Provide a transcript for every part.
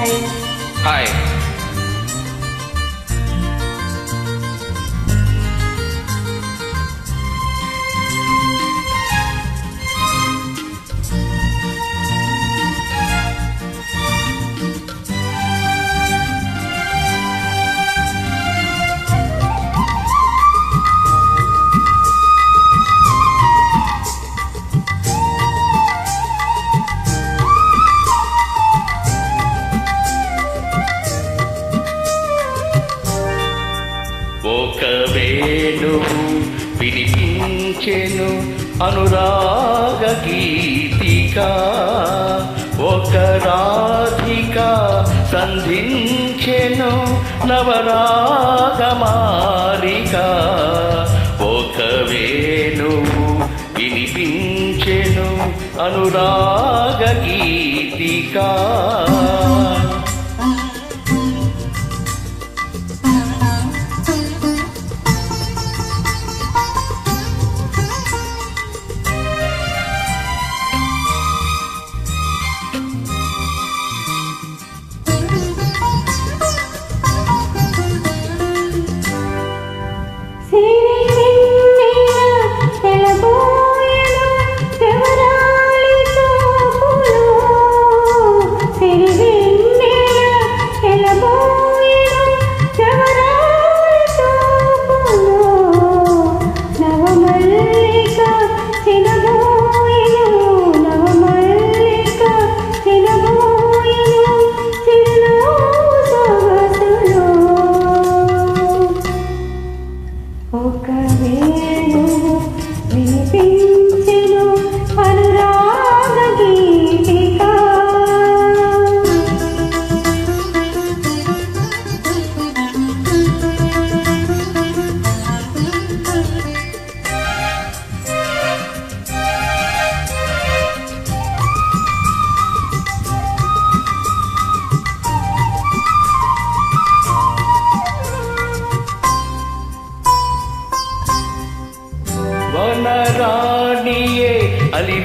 Hi ఒక వేణువు వినిపించెను అనురాగ గీతిక. ఒక రాధిక సంధించెను నవరాగమాలిక ఒక వేణువు వినిపించెను అనురాగ గీతికా.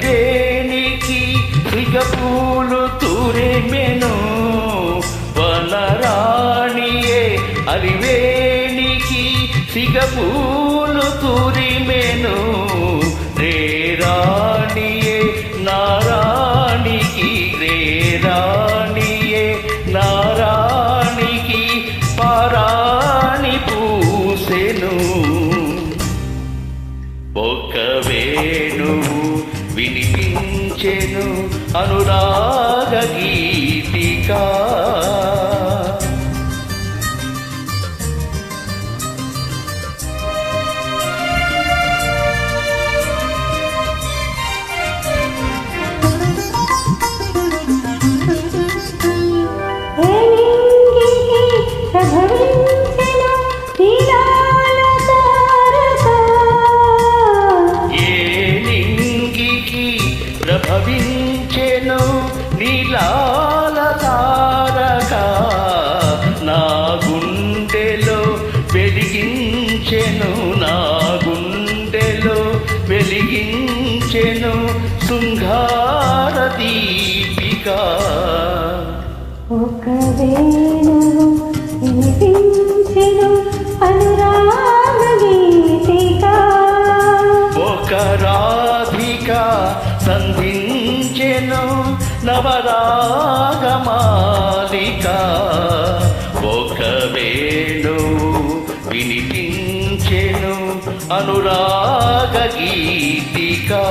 దేనికి అలివేనికి సిగపూలు తూరెమెను? వనరాణియే అలివేనికి సిగపూలు తూరిమెను? రే రాణియే నారాణికి రే రాణియే నారాణికి పారాణి పూసెను. ఒక వేణువు వినిపించెను అనురాగ గీతికా. వెలిగించెను శృంగార దీపిక. ఒక వేణువు వినిపించెను అనురాగ గీతిక. ఒక రాధిక సంధించెను నవరాగమాలిక ఒక వేణు వినిపించెను అనురాగ గీతికా.